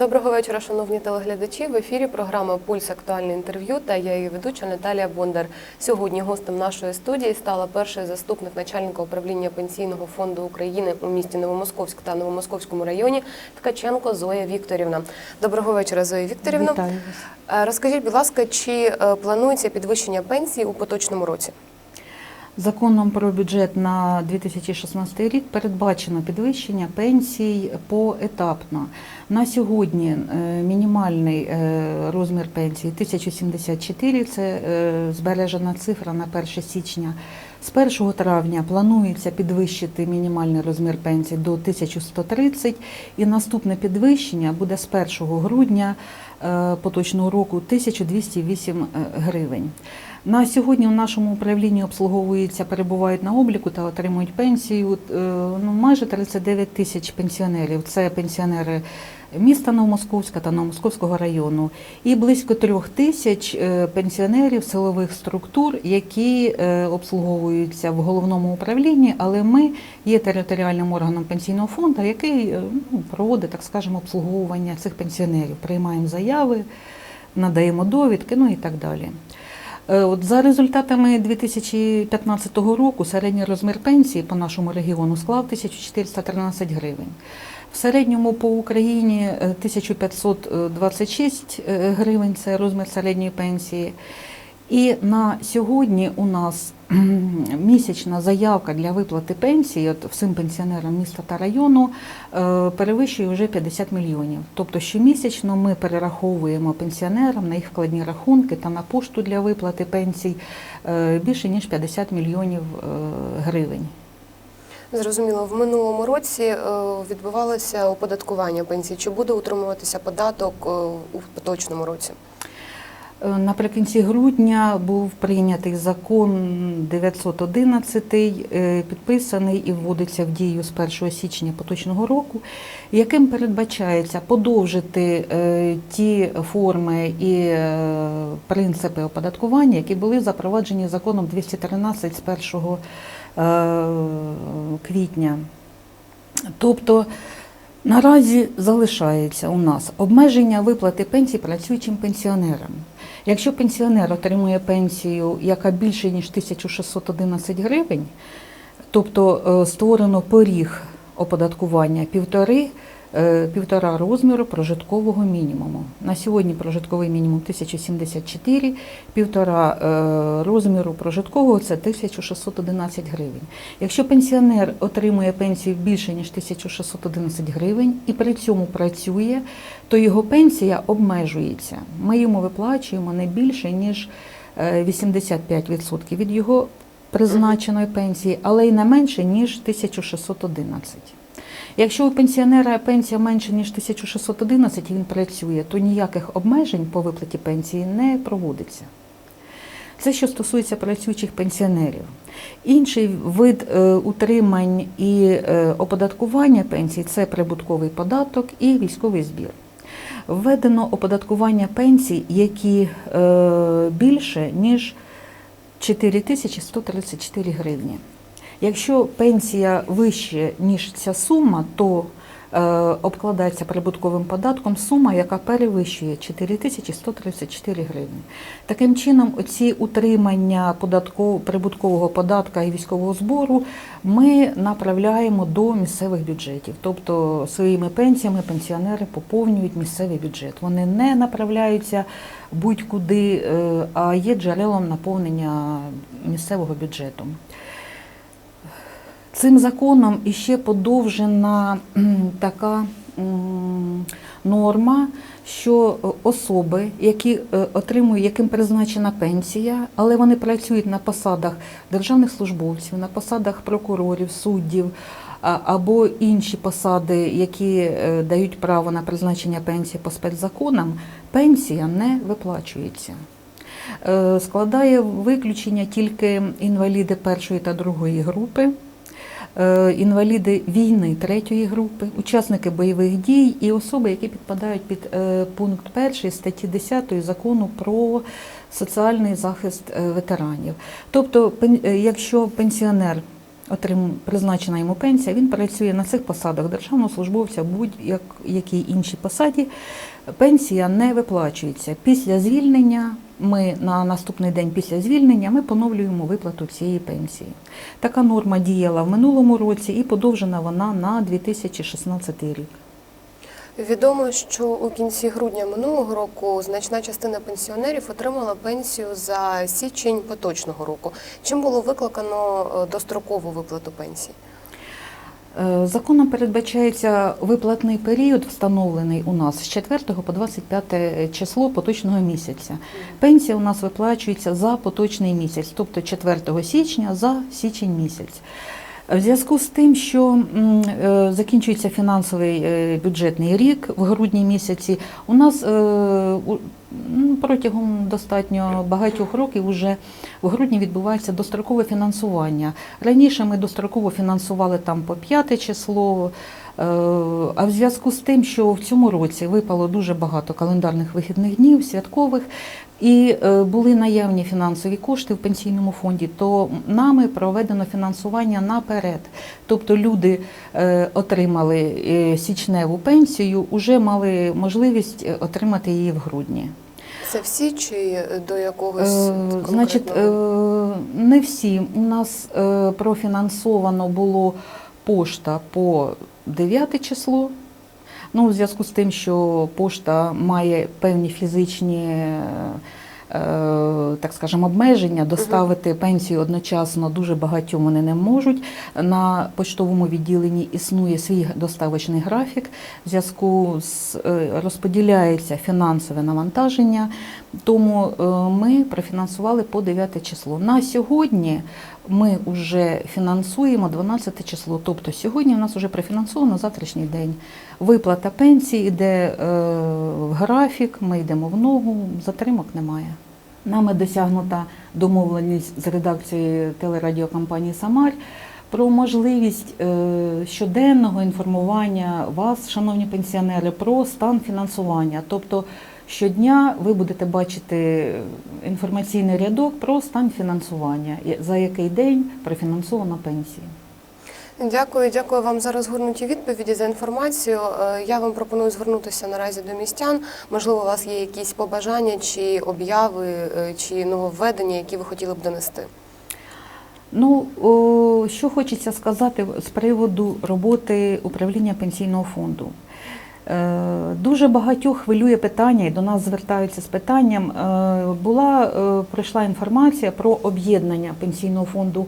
Доброго вечора, шановні телеглядачі. В ефірі програма Пульс актуальне інтерв'ю та я її ведуча Наталія Бондар. Сьогодні гостем нашої студії стала перший заступник начальника управління пенсійного фонду України у місті Новомосковськ та Новомосковському районі Ткаченко Зоя Вікторівна. Доброго вечора, Зоя Вікторівна. Вітаю вас. Е, Розкажіть, будь ласка, чи е, планується підвищення пенсії у поточному році? Законом про бюджет на 2016 рік передбачено підвищення пенсій поетапно. На сьогодні е, мінімальний е, розмір пенсії 1074, це е, збережена цифра на 1 січня. З 1 травня планується підвищити мінімальний розмір пенсії до 1130 і наступне підвищення буде з 1 грудня поточного року 1208 гривень. На сьогодні в нашому управлінні обслуговуються, перебувають на обліку та отримують пенсію е, ну, майже 39 тисяч пенсіонерів. Це пенсіонери міста Новомосковська та Новомосковського району, і близько трьох тисяч е, пенсіонерів силових структур, які е, обслуговуються в головному управлінні, але ми є територіальним органом пенсійного фонду, який ну, проводить, так скажемо, обслуговування цих пенсіонерів. Приймаємо заяви, надаємо довідки, ну і так далі. Е, От за результатами 2015 року середній розмір пенсії по нашому регіону склав 1413 гривень. В середньому по Україні е, 1526 е, гривень це розмір середньої пенсії. І на сьогодні у нас місячна заявка для виплати пенсії от всім пенсіонерам міста та району е, перевищує вже 50 мільйонів. Тобто щомісячно ми перераховуємо пенсіонерам на їх вкладні рахунки та на пошту для виплати пенсій е, більше ніж 50 мільйонів е, гривень. Зрозуміло, в минулому році відбувалося оподаткування пенсій. Чи буде утримуватися податок у поточному році? Е, Наприкінці грудня був прийнятий закон 911, е, підписаний і вводиться в дію з 1 січня поточного року, яким передбачається подовжити е, ті форми і принципи оподаткування, які були запроваджені законом 213 з 1 е, квітня. Тобто Наразі залишається у нас обмеження виплати пенсій працюючим пенсіонерам. Якщо пенсіонер отримує пенсію, яка більше ніж 1611 гривень, тобто е, створено поріг оподаткування півтори, півтора розміру прожиткового мінімуму. На сьогодні прожитковий мінімум 1074, півтора е, розміру прожиткового це 1611 гривень. Якщо пенсіонер отримує пенсію більше ніж 1611 гривень і при цьому працює, то його пенсія обмежується. Ми йому виплачуємо не більше ніж е, 85% від його призначеної пенсії, але й не менше ніж 1611. Якщо у пенсіонера пенсія менше ніж 1611 і він працює, то ніяких обмежень по виплаті пенсії не проводиться. Це що стосується працюючих пенсіонерів. Інший вид е, утримань і е, оподаткування пенсій це прибутковий податок і військовий збір. Введено оподаткування пенсій, які е, більше ніж 4134 гривні. Якщо пенсія вище, ніж ця сума, то е, обкладається прибутковим податком сума, яка перевищує 4134 гривні. Таким чином, оці утримання податков, прибуткового податка і військового збору ми направляємо до місцевих бюджетів. Тобто своїми пенсіями пенсіонери поповнюють місцевий бюджет. Вони не направляються будь-куди, е, а є джерелом наповнення місцевого бюджету. Цим законом іще подовжена така норма, що е, особи, які е, отримують, яким призначена пенсія, але вони працюють на посадах державних службовців, на посадах прокурорів, суддів або інші посади, які е, дають право на призначення пенсії по спецзаконам, пенсія не виплачується. Складає виключення тільки інваліди першої та другої групи, інваліди війни третьої групи, учасники бойових дій і особи, які підпадають під е, пункт 1 статті 10 закону про соціальний захист е, ветеранів. Тобто, е, якщо пенсіонер отрим... призначена йому пенсія, він працює на цих посадах державного службовця, будь-якій іншій посаді, пенсія не виплачується. Після звільнення ми на наступний день після звільнення ми поновлюємо виплату цієї пенсії. Така норма діяла в минулому році і подовжена вона на 2016 рік. Відомо, що у кінці грудня минулого року значна частина пенсіонерів отримала пенсію за січень поточного року. Чим було викликано е, дострокову виплату пенсії? Е, Законом передбачається виплатний період, встановлений у нас з 4 по 25 число поточного місяця. Пенсія у нас виплачується за поточний місяць, тобто 4 січня за січень місяць. В зв'язку з тим, що е, закінчується фінансовий е, бюджетний рік в грудні місяці, у нас е, у- протягом достатньо багатьох років уже в грудні відбувається дострокове фінансування. Раніше ми достроково фінансували там по п'яте число. Е, А в зв'язку з тим, що в цьому році випало дуже багато календарних вихідних днів, святкових, і е, були наявні фінансові кошти в пенсійному фонді, то нами проведено фінансування наперед. Тобто люди е, отримали січневу пенсію, вже мали можливість отримати її в грудні. Це всі чи до якогось конкретного? Значить, не всі. У нас профінансовано було пошта по 9 число. Ну, у зв'язку з тим, що пошта має певні фізичні, е, так скажемо, обмеження, доставити пенсію одночасно дуже багатьом вони не можуть. На поштовому відділенні існує свій доставочний графік. В зв'язку з е, розподіляється фінансове навантаження. Тому е, ми профінансували по 9 число. На сьогодні ми вже фінансуємо 12 число. Тобто сьогодні у нас вже профінансовано завтрашній день. Виплата пенсії йде е, в графік, ми йдемо в ногу, затримок немає. Нами досягнута домовленість з редакцією телерадіокомпанії Самар про можливість е, щоденного інформування вас, шановні пенсіонери, про стан фінансування. Тобто щодня ви будете бачити інформаційний рядок про стан фінансування, за який день профінансована пенсія. Дякую, дякую вам за розгорнуті відповіді за інформацію. Е, Я вам пропоную звернутися наразі до містян. Можливо, у вас є якісь побажання чи обяви, е, чи нововведення, які ви хотіли б донести. Ну, о, що хочеться сказати з приводу роботи управління пенсійного фонду. Е, Дуже багатьох хвилює питання, і до нас звертаються з питанням. Була прийшла інформація про об'єднання пенсійного фонду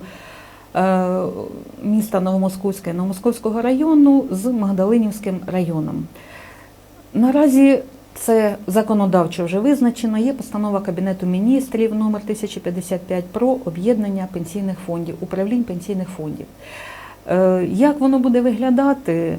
міста Новомосковська і Новомосковського району з Магдалинівським районом. Наразі це законодавчо вже визначено. Є постанова Кабінету міністрів номер 1055 про об'єднання пенсійних фондів, управлінь пенсійних фондів. Е, Як воно буде виглядати?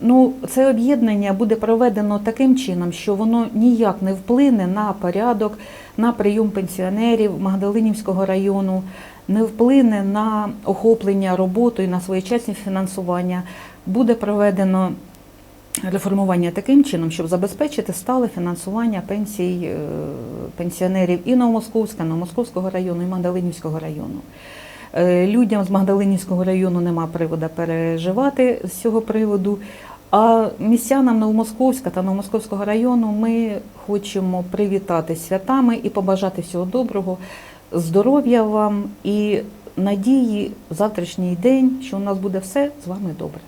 Ну, це об'єднання буде проведено таким чином, що воно ніяк не вплине на порядок, на прийом пенсіонерів Магдалинівського району, не вплине на охоплення роботою, на своєчасне фінансування. Буде проведено реформування таким чином, щоб забезпечити стале фінансування пенсій е, пенсіонерів і Новомосковська, Новомосковського району, і Магдалинівського району. Е, Людям з Магдалинівського району нема приводу переживати з цього приводу. А містянам Новомосковська та Новомосковського району ми хочемо привітати святами і побажати всього доброго, здоров'я вам і надії в завтрашній день, що у нас буде все з вами добре.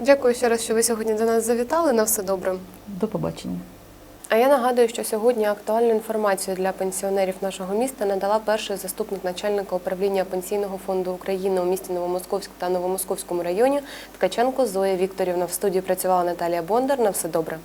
Дякую ще раз, що ви сьогодні до нас завітали. На все добре. До побачення. А я нагадую, що сьогодні актуальну інформацію для пенсіонерів нашого міста надала перший заступник начальника управління пенсійного фонду України у місті Новомосковськ та Новомосковському районі Ткаченко Зоя Вікторівна. В студії працювала Наталія Бондар. На все добре.